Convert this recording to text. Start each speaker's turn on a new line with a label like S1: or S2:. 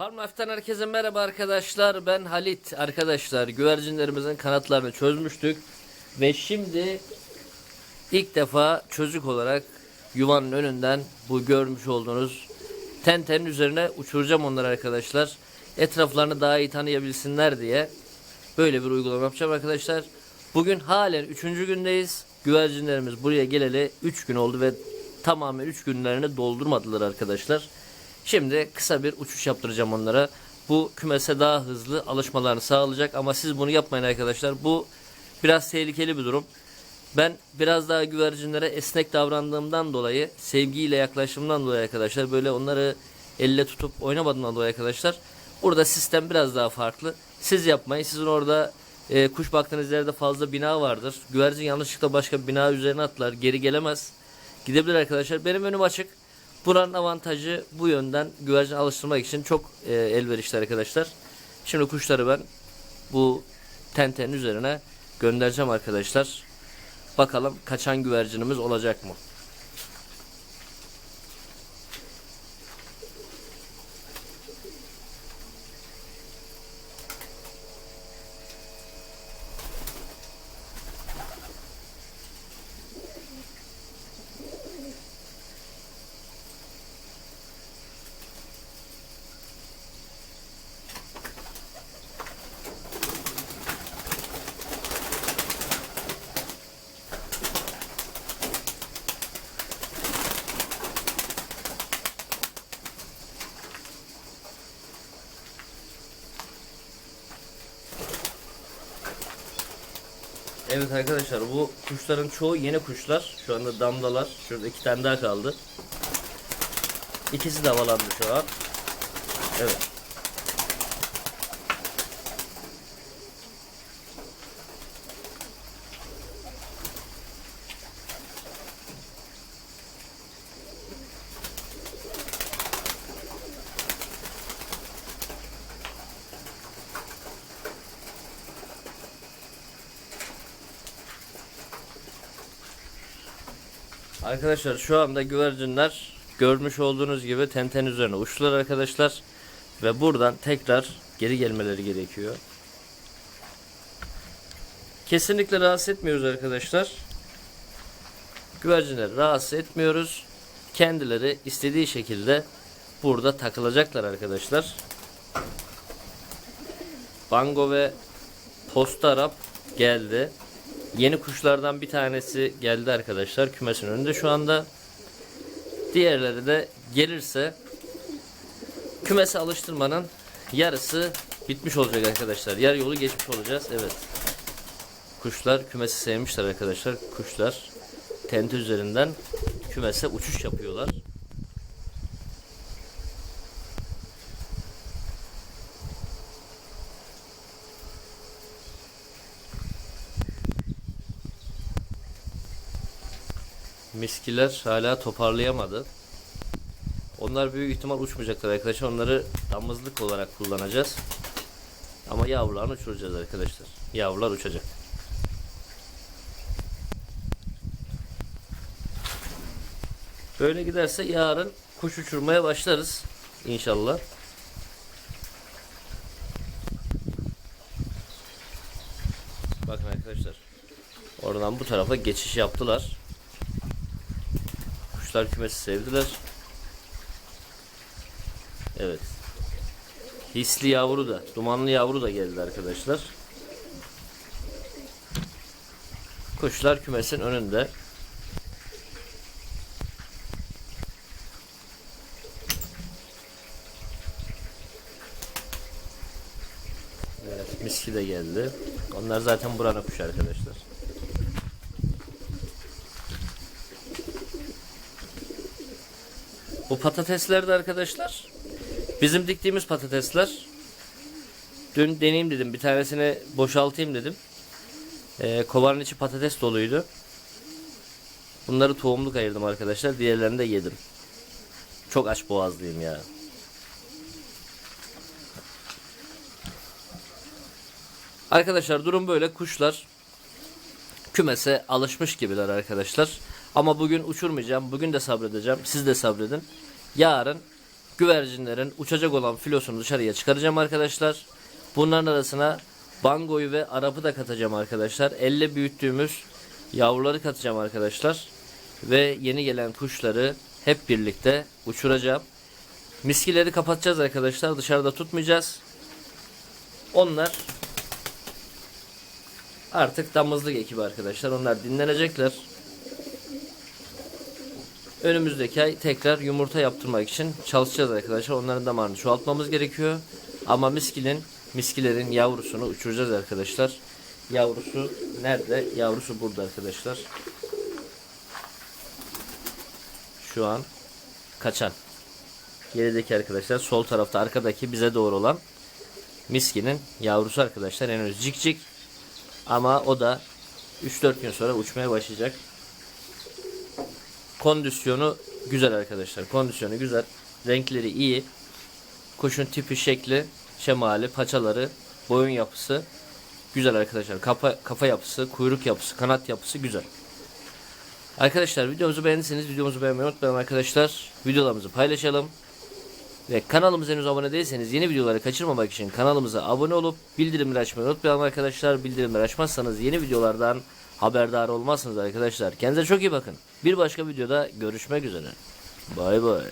S1: Farm Life'tan herkese merhaba arkadaşlar. Ben Halit. Arkadaşlar güvercinlerimizin kanatlarını çözmüştük. Ve şimdi ilk defa çocuk olarak yuvanın önünden bu görmüş olduğunuz tentenin üzerine uçuracağım onları arkadaşlar. Etraflarını daha iyi tanıyabilsinler diye böyle bir uygulama yapacağım arkadaşlar. Bugün halen 3. gündeyiz. Güvercinlerimiz buraya geleli 3 gün oldu ve tamamen 3 günlerini doldurmadılar arkadaşlar. Şimdi kısa bir uçuş yaptıracağım onlara. Bu kümese daha hızlı alışmalarını sağlayacak ama siz bunu yapmayın arkadaşlar. Bu biraz tehlikeli bir durum. Ben biraz daha güvercinlere esnek davrandığımdan dolayı, sevgiyle yaklaşımdan dolayı arkadaşlar böyle onları elle tutup oynamadığımdan dolayı arkadaşlar. Burada sistem biraz daha farklı. Siz yapmayın. Sizin orada e, kuş baktığınız yerde fazla bina vardır. Güvercin yanlışlıkla başka bina üzerine atlar. Geri gelemez. Gidebilir arkadaşlar. Benim önüm açık. Buranın avantajı bu yönden güvercin alıştırmak için çok e, elverişli arkadaşlar. Şimdi kuşları ben bu tentenin üzerine göndereceğim arkadaşlar. Bakalım kaçan güvercinimiz olacak mı? Evet arkadaşlar bu kuşların çoğu yeni kuşlar. Şu anda damdalar. Şurada iki tane daha kaldı. İkisi de havalandı şu an. Evet. Arkadaşlar şu anda güvercinler görmüş olduğunuz gibi tenten üzerine uçtular arkadaşlar. Ve buradan tekrar geri gelmeleri gerekiyor. Kesinlikle rahatsız etmiyoruz arkadaşlar. Güvercinleri rahatsız etmiyoruz. Kendileri istediği şekilde burada takılacaklar arkadaşlar. Bango ve Posta Arap geldi. Yeni kuşlardan bir tanesi geldi arkadaşlar. Kümesin önünde şu anda. Diğerleri de gelirse kümese alıştırmanın yarısı bitmiş olacak arkadaşlar. Yarı yolu geçmiş olacağız. Evet. Kuşlar kümesi sevmişler arkadaşlar. Kuşlar tente üzerinden kümese uçuş yapıyorlar. Miskiler hala toparlayamadı. Onlar büyük ihtimal uçmayacaklar arkadaşlar. Onları damızlık olarak kullanacağız. Ama yavrularını uçuracağız arkadaşlar. Yavrular uçacak. Böyle giderse yarın kuş uçurmaya başlarız. İnşallah. Bakın arkadaşlar. Oradan bu tarafa geçiş yaptılar. Kuşlar kümesi sevdiler. Evet. Hisli yavru da, dumanlı yavru da geldi arkadaşlar. Kuşlar kümesin önünde. Evet, miski de geldi. Onlar zaten buranın kuşu arkadaşlar. Bu patatesler de arkadaşlar bizim diktiğimiz patatesler. Dün deneyeyim dedim. Bir tanesini boşaltayım dedim. Ee, kovanın içi patates doluydu. Bunları tohumluk ayırdım arkadaşlar. Diğerlerini de yedim. Çok aç boğazlıyım ya. Arkadaşlar durum böyle. Kuşlar kümese alışmış gibiler arkadaşlar. Ama bugün uçurmayacağım. Bugün de sabredeceğim. Siz de sabredin. Yarın güvercinlerin uçacak olan filosunu dışarıya çıkaracağım arkadaşlar. Bunların arasına bangoyu ve arapı da katacağım arkadaşlar. Elle büyüttüğümüz yavruları katacağım arkadaşlar. Ve yeni gelen kuşları hep birlikte uçuracağım. Miskileri kapatacağız arkadaşlar. Dışarıda tutmayacağız. Onlar artık damızlık ekibi arkadaşlar. Onlar dinlenecekler. Önümüzdeki ay tekrar yumurta yaptırmak için çalışacağız arkadaşlar. Onların damarını çoğaltmamız gerekiyor. Ama miskilin, miskilerin yavrusunu uçuracağız arkadaşlar. Yavrusu nerede? Yavrusu burada arkadaşlar. Şu an kaçan. Gerideki arkadaşlar sol tarafta arkadaki bize doğru olan miskinin yavrusu arkadaşlar. Henüz cik cik. Ama o da 3-4 gün sonra uçmaya başlayacak. Kondisyonu güzel arkadaşlar. Kondisyonu güzel. Renkleri iyi. Kuşun tipi, şekli, şemali, paçaları, boyun yapısı güzel arkadaşlar. Kafa, kafa yapısı, kuyruk yapısı, kanat yapısı güzel. Arkadaşlar videomuzu beğendiyseniz videomuzu beğenmeyi unutmayın arkadaşlar. Videolarımızı paylaşalım. Ve kanalımıza henüz abone değilseniz yeni videoları kaçırmamak için kanalımıza abone olup bildirimleri açmayı unutmayalım arkadaşlar. Bildirimleri açmazsanız yeni videolardan haberdar olmazsınız arkadaşlar. Kendinize çok iyi bakın. Bir başka videoda görüşmek üzere. Bay bay.